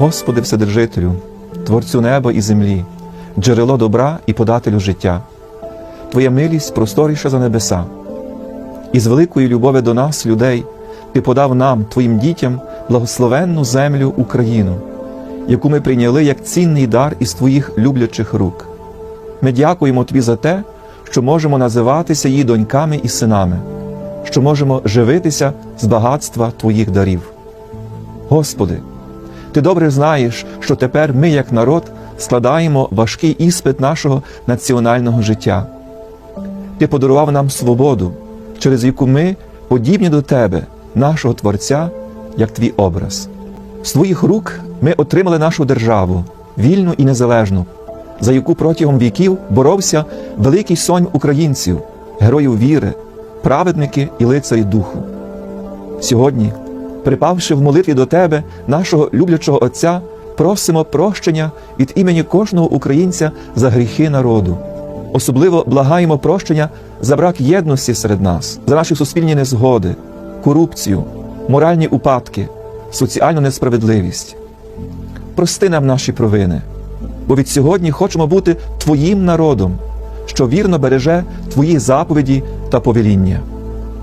Господи Вседержителю, Творцю неба і землі, джерело добра і подателю життя, Твоя милість просторіша за небеса, і з великої любові до нас, людей, Ти подав нам, Твоїм дітям, благословенну землю Україну, яку ми прийняли як цінний дар із Твоїх люблячих рук. Ми дякуємо Тобі за те, що можемо називатися її доньками і синами, що можемо живитися з багатства Твоїх дарів. Господи, Ти добре знаєш, що тепер ми, як народ, складаємо важкий іспит нашого національного життя. Ти подарував нам свободу, через яку ми подібні до Тебе, нашого Творця, як Твій образ. З Твоїх рук ми отримали нашу державу, вільну і незалежну, за яку протягом віків боровся великий сонь українців, героїв віри, праведники і лицарі духу. Сьогодні, припавши в молитві до Тебе, нашого люблячого Отця, просимо прощення від імені кожного українця за гріхи народу. Особливо благаємо прощення за брак єдності серед нас, за наші суспільні незгоди, корупцію, моральні упадки, соціальну несправедливість. Прости нам наші провини, бо від сьогодні хочемо бути Твоїм народом, що вірно береже Твої заповіді та повеління.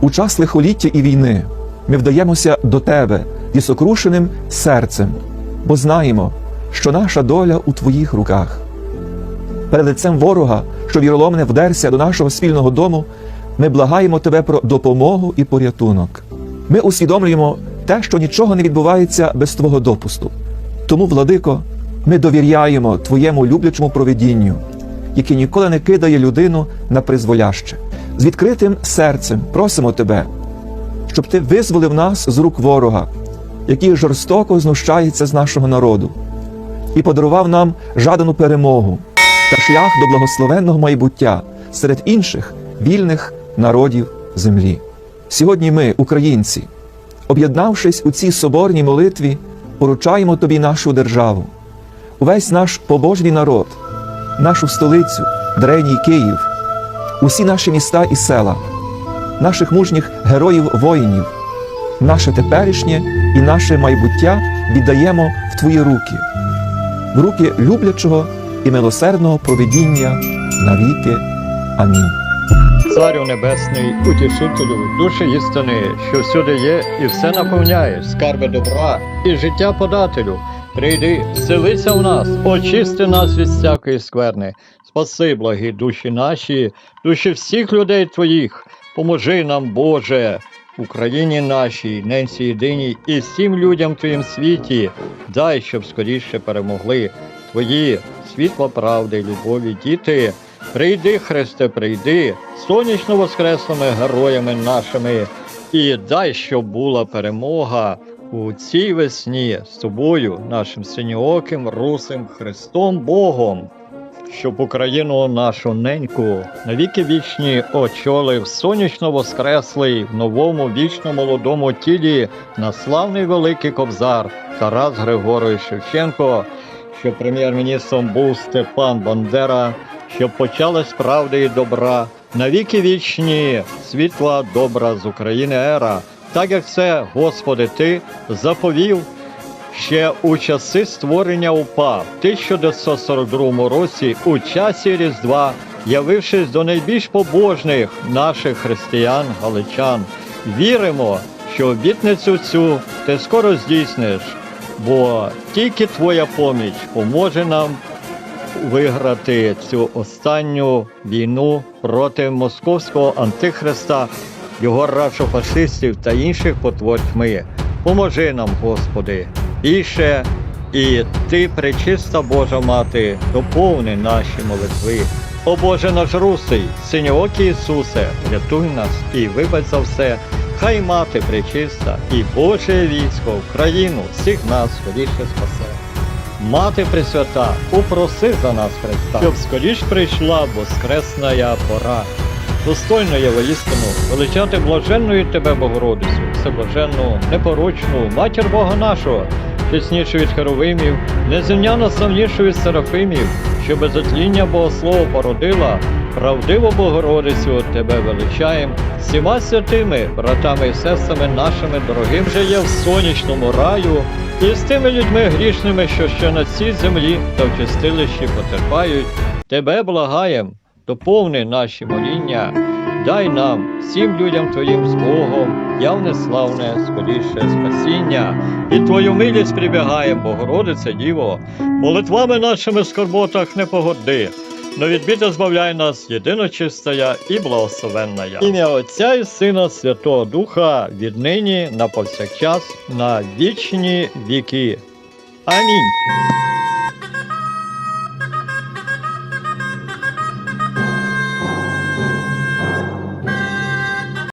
У час лихоліття і війни ми вдаємося до Тебе зі сокрушеним серцем, бо знаємо, що наша доля у Твоїх руках. Перед лицем ворога, що віроломне вдерся до нашого спільного дому, ми благаємо Тебе про допомогу і порятунок. Ми усвідомлюємо те, що нічого не відбувається без Твого допусту. Тому, владико, ми довіряємо Твоєму люблячому провидінню, яке ніколи не кидає людину на призволяще. З відкритим серцем просимо Тебе, щоб Ти визволив нас з рук ворога, який жорстоко знущається з нашого народу, і подарував нам жадану перемогу та шлях до благословенного майбуття серед інших вільних народів землі. Сьогодні ми, українці, об'єднавшись у цій соборній молитві, поручаємо тобі нашу державу, увесь наш побожний народ, нашу столицю, древній Київ, усі наші міста і села, наших мужніх героїв воїнів, наше теперішнє і наше майбуття віддаємо в Твої руки, в руки люблячого і милосердного провидіння навіки. Амінь. Царю Небесний, утішителю, душі істини, що всюди є і все наповняє, скарби добра і життя подателю. Прийди, селися в нас, очисти нас від всякої скверни. Спаси, благі душі наші, душі всіх людей твоїх. Поможи нам, Боже, Україні нашій, ненці єдиній і всім людям в твоїм світі. Дай, щоб скоріше перемогли твої світло правди, любові, діти. Прийди, Христе, прийди, сонячно воскреслими героями нашими, і дай, щоб була перемога у цій весні з тобою, нашим синьооким, русим Христом Богом, щоб Україну нашу неньку навіки вічні очолив сонячно воскреслий в новому вічно молодому тілі на славний великий кобзар Тарас Григорович Шевченко щоб прем'єр-міністром був Степан Бандера, щоб почалась правди і добра, навіки вічні, світла добра з України ера, так як це, Господи, Ти заповів ще у часи створення УПА в 1942 році у часі Різдва, явившись до найбільш побожних наших християн, галичан, віримо, що обітницю цю ти скоро здійсниш бо тільки твоя поміч поможе нам виграти цю останню війну проти московського антихриста, його рашофашистів та інших потвор тьми. Поможи нам, Господи, більше, і Ти, пречиста Божа Мати, доповни наші молитви. О Боже наш русий, синьоокий Ісусе, рятуй нас і вибач за все. Хай мати пречиста і Боже військо в країну всіх нас скоріше спасе. Мати Пресвята, упроси за нас Христа, щоб скоріш прийшла воскресная пора. Достойно є воістину величати блаженною тебе, Богородицю, всеблаженну, непорочну, матір Бога нашого, чеснішу від херовимів, неземняно славнішу від серафимів, що без отління Богослова породила, правдиву Богородицю тебе величаєм, всіма святими, братами і сестрами нашими дорогим же є в сонячному раю, І з тими людьми грішними, що ще на цій землі та в чистилищі потерпають, тебе благаєм, доповни наші моління, дай нам, всім людям Твоїм з Богом, явне славне, скоріше спасіння, і Твою милість прибігаєм, Богородице Діво, молитвами нашими скорботах не погоди, но від біди збавляй нас єдиночистая і благословенная. Ім'я Отця і Сина Святого Духа, віднині на повсякчас, на вічні віки. Амінь.